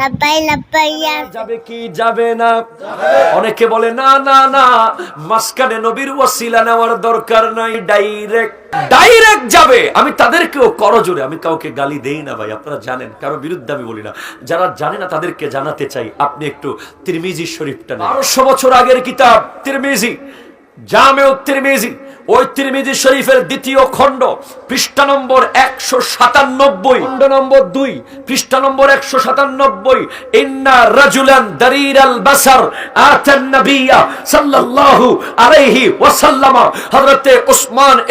লাব্বাই যাবে কি যাবে না? অনেকে বলে না না না মাঝখানে নবীর ওসিলা নেওয়ার দরকার নাই ডাইরেক্ট ডাইরেক্ট যাবে। আমি তাদেরকেও করজোরে আমি কাউকে গালি দেই না ভাই আপনারা জানেন কারও বিরুদ্ধে আমি বলি না। যারা জানে না তাদেরকে জানাতে চাই আপনি একটু তিরমিজি শরীফটা বারোশো বছর আগের কিতাব তিরমিজি জামেও তিরমিজি ওই শরীফের দ্বিতীয় খণ্ড, পৃষ্ঠা নম্বর একশো সাতানব্বই। খণ্ড নম্বর দুই, পৃষ্ঠা নম্বর একশো সাতানব্বই। ইন্না রাজুলান দারির আল বাসার সাল্লাল্লাহু আলাইহি ওয়াসাল্লাম। হযরতে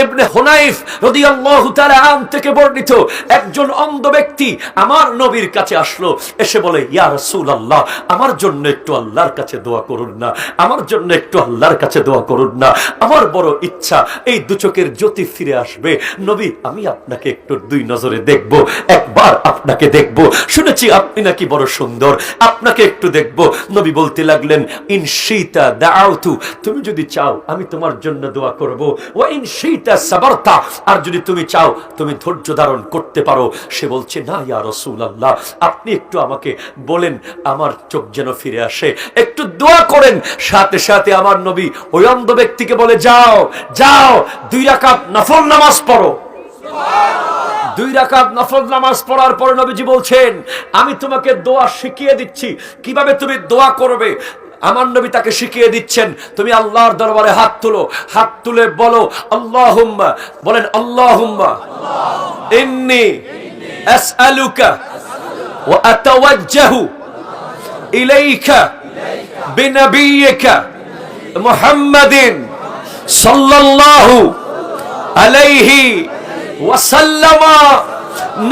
ইবনে হুনাইফ রাদিয়াল্লাহু তাআলা আন থেকে বর্ণিত একজন অন্ধ ব্যক্তি আমার নবীর কাছে আসলো, এসে বলে, ইয়া রাসূলুল্লাহ, আমার জন্য একটু আল্লাহর কাছে দোয়া করুন না, আমার জন্য একটু আল্লাহর কাছে দোয়া করুন না, আমার বড় ইচ্ছা এই দু চোখের জ্যোতি ফিরে আসবে। নবী, আমি আপনাকে একটু দুই নজরে দেখব, একবার আপনাকে দেখব। শুনেছি আপনি নাকি বড় সুন্দর, আপনাকে একটু দেখব। নবী বলতে লাগলেন, ইন শীতা দাউতু তুমি যদি চাও, আমি তোমার জন্য দোয়া করব। ও ইন শীতা সাবারতা আর যদি তুমি চাও, তুমি ধৈর্য ধারণ করতে পারো। সে বলছে, না ইয়া রাসূলুল্লাহ আপনি একটু আমাকে বলেন, আমার চোখ যেন ফিরে আসে। একটু দোয়া করেন, সাথে সাথে আমার নবী ওই অন্ধ ব্যক্তিকে বলে, যাও যাও দুই রাকাত নফল নামাজ পড়ো। দুই রাকাত নফল নামাজ পড়ার পর নবীজি বলছেন, আমি তোমাকে দোয়া শিখিয়ে দিচ্ছি। কীভাবে তুমি দোয়া করবে? আমার নবী তাকে শিখিয়ে দিচ্ছেন, তুমি আল্লাহর দরবারে হাত তুলো। হাত তুলে বলো, আল্লাহুম্মা। বলেন, আল্লাহুম্মা। ইন্নি আসআলুকা ওয়া আতাওয়াজ্জাহু ইলাইকা বিনবিয়িকা মুহাম্মাদিন। সাল্লাল্লাহু আলাইহি ওয়াসাল্লামা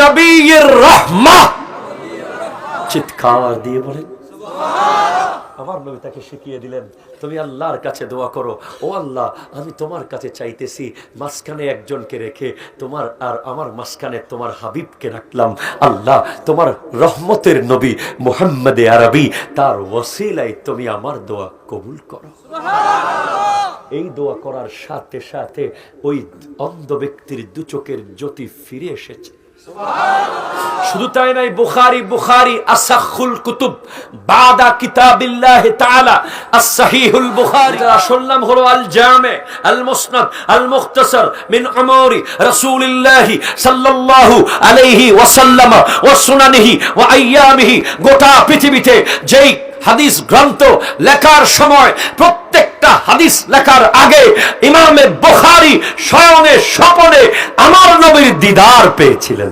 নবীর রহমা। চিৎকার দিয়ে বলেন। আমার নবী তাকে শিখিয়ে দিলেন, তুমি আল্লাহর কাছে দোয়া করো। ও আল্লাহ, আমি তোমার কাছে চাইতেছি মাঝখানে একজনকে রেখে তোমার আর আমার মাঝখানে তোমার হাবিবকে রাখলাম। আল্লাহ, তোমার রহমতের নবী মোহাম্মদে আরবি, তার ওসিলাই তুমি আমার দোয়া কবুল করো। এই দোয়া করার সাথে সাথে ওই অন্ধ ব্যক্তির দু চোখের জ্যোতি ফিরে এসেছে। শুধু তাই নাই বুখারি বুখারি, আসাখুল কুতুব, বাদা কিতাবিল্লাহ তাআলা as-sahihul বুখারী। আসল নাম হলো আল জামে আল মুসনাদ আল মুখতাসার মিন উমরি রাসূলিল্লাহ সাল্লাল্লাহু আলাইহি ওয়াসাল্লাম ওয়া সুনানিহি ওয়া আইয়ামিহি, গোটা পৃথিবীতে যেই হাদিস গ্রন্থ লেখার সময় প্রত্যেকটা হাদিস লেখার আগে ইমামে বোখারি স্বয়ংে স্বপনে আমার নবীর দিদার পেয়েছিলেন।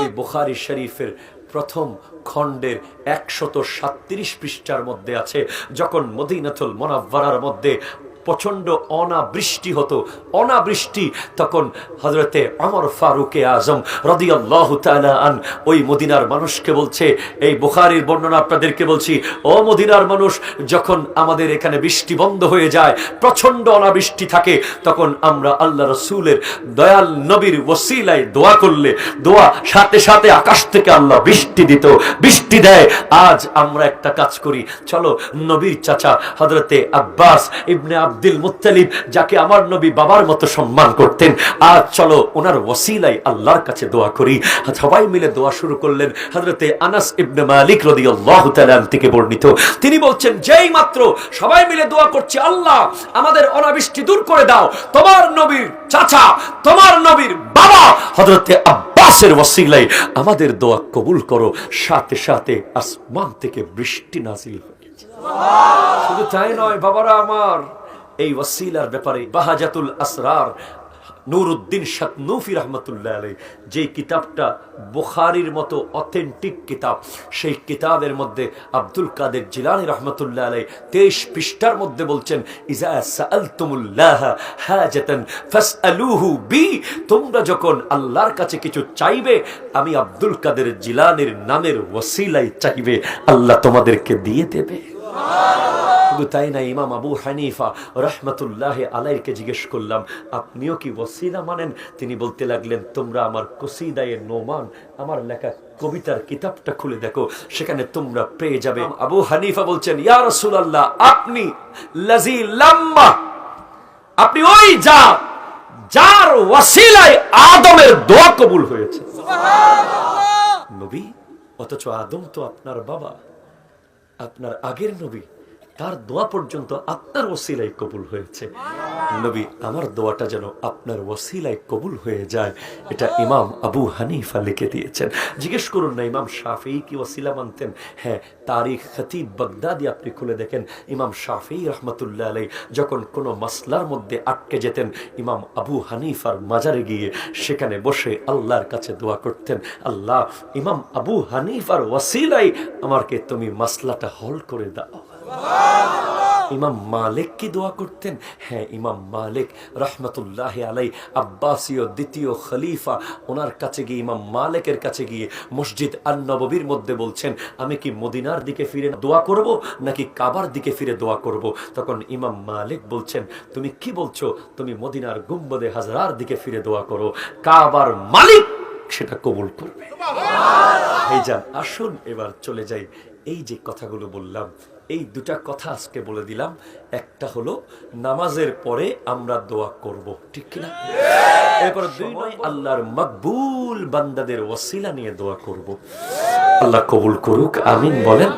ওই বুখারি শরীফের প্রথম খণ্ডের একশত সাত্রিশ পৃষ্ঠার মধ্যে আছে যখন মদিনাথুল মোনাব্বারার মধ্যে প্রচণ্ড অনাবৃষ্টি হতো। অনাবৃষ্টি তখন হজরতে অমর ফারুকে আজম রদিয়াল্লাহ আন, ওই মদিনার মানুষকে বলছে, এই বুখারির বর্ণনা আপনাদেরকে বলছি, ও মদিনার মানুষ, যখন আমাদের এখানে বৃষ্টি বন্ধ হয়ে যায় প্রচণ্ড অনাবৃষ্টি থাকে, তখন আমরা আল্লাহ রসুলের দয়াল নবীর ওসিলায় দোয়া করলে, দোয়া সাথে সাথে আকাশ থেকে আল্লাহ বৃষ্টি দিত, বৃষ্টি দেয়, আজ আমরা একটা কাজ করি, চলো নবীর চাচা হজরতে আব্বাস ইবনে আব্দুল মুত্তালিব, যাকে আমার নবী বাবার মতো সম্মান করতেন। আজ চলো ওনার ওসিলাই আল্লাহর কাছে দোয়া করি। সবাই মিলে দোয়া শুরু করলেন হজরতে আনাস ইবনে মালিক রাদিয়াল্লাহু তাআলা থেকে বর্ণিত। তিনি বলছেন, যেই মাত্র সবাই মিলে দোয়া করছে, আল্লাহ আমাদের অনাবৃষ্টি দূর করে দাও। তোমার নবীর চাচা, তোমার নবীর বাবা হজরতে আব্বাসের ওসিলাই আমাদের দোয়া কবুল করো। সাথে সাথে আসমান থেকে বৃষ্টি হয়েছে শুধু তাই নয়, বাবারা আমার এই ওয়াসিলার ব্যাপারে বাহাজাতুল আসরার নুরুদ্দিন শাতনুফি রহমতুল্লাহ আলাই যে কিতাবটা বুখারির মতো অথেন্টিক কিতাব, সেই কিতাবের মধ্যে আব্দুল কাদের জিলানি রহমতুল্লাহ আলাই তেইশ পৃষ্ঠার মধ্যে বলছেন, ইজা বি তোমরা যখন আল্লাহর কাছে কিছু চাইবে, আমি আব্দুল কাদের জিলানির নামের ওসিলাই চাইবে, আল্লাহ তোমাদেরকে দিয়ে দেবে। শুধু তাই না ইমাম আবু হানিফা রহমতুল্লাহ আলাইকে জিজ্ঞেস করলাম আপনিও কি ওসিলা মানেন? তিনি বলতে লাগলেন তোমরা আমার কসিদায়ে নোমান আমার লেখা কবিতার কিতাবটা খুলে দেখো সেখানে তোমরা পেয়ে যাবে। আবু হানিফা বলছেন ইয়া রাসূলুল্লাহ আপনি লাজি লাম্মা আপনি ওই যা যার ওয়াসিলায় আদমের দোয়া কবুল হয়েছে। নবী অথচ আদম তো আপনার বাবা আপনার আগের নবী। তার দোয়া পর্যন্ত আপনার ওসিলায় কবুল হয়েছে। নবী, আমার দোয়াটা যেন আপনার ওসিলায় কবুল হয়ে যায়। এটা ইমাম আবু হানিফা লিখে দিয়েছেন। জিজ্ঞেস করুন না, ইমাম শাফি কি ওসিলা মানতেন? হ্যাঁ তারিখ খতিব বাগদাদি আপনি খুলে দেখেন, ইমাম শাফি রহমতুল্লাহ আলাই যখন কোনো মাসলার মধ্যে আটকে যেতেন, ইমাম আবু হানিফার মাজারে গিয়ে সেখানে বসে আল্লাহর কাছে দোয়া করতেন, আল্লাহ, ইমাম আবু হানিফার ওয়াসিলাই আমাকে তুমি মাসলাটা হল করে দাও। ইমাম মালিক কি দোয়া করতেন। হ্যাঁ ইমাম মালিক রহমতুল্লাহ আলাই আব্বাসীয় দ্বিতীয় খলিফা ওনার কাছে গিয়ে ইমাম মালিকের কাছে গিয়ে মসজিদ আন্নবীর মধ্যে বলছেন আমি কি মদিনার দিকে ফিরে দোয়া করব নাকি কাবার দিকে ফিরে দোয়া করব? তখন ইমাম মালিক বলছেন তুমি কি বলছো? তুমি মদিনার গুম্বদে হাজার দিকে ফিরে দোয়া করো। কাবার মালিক সেটা কবুল করবে। ভাইজান আসুন এবার চলে যাই এই যে কথাগুলো বললাম, এই দুটা কথা আজকে বলে দিলাম। একটা হলো, নামাজের পরে আমরা দোয়া করব, ঠিক কিনা? এরপর দুই নয় আল্লাহর মকবুল বান্দাদের ওসিলা নিয়ে দোয়া করব। আল্লাহ কবুল করুক, আমিন বলেন।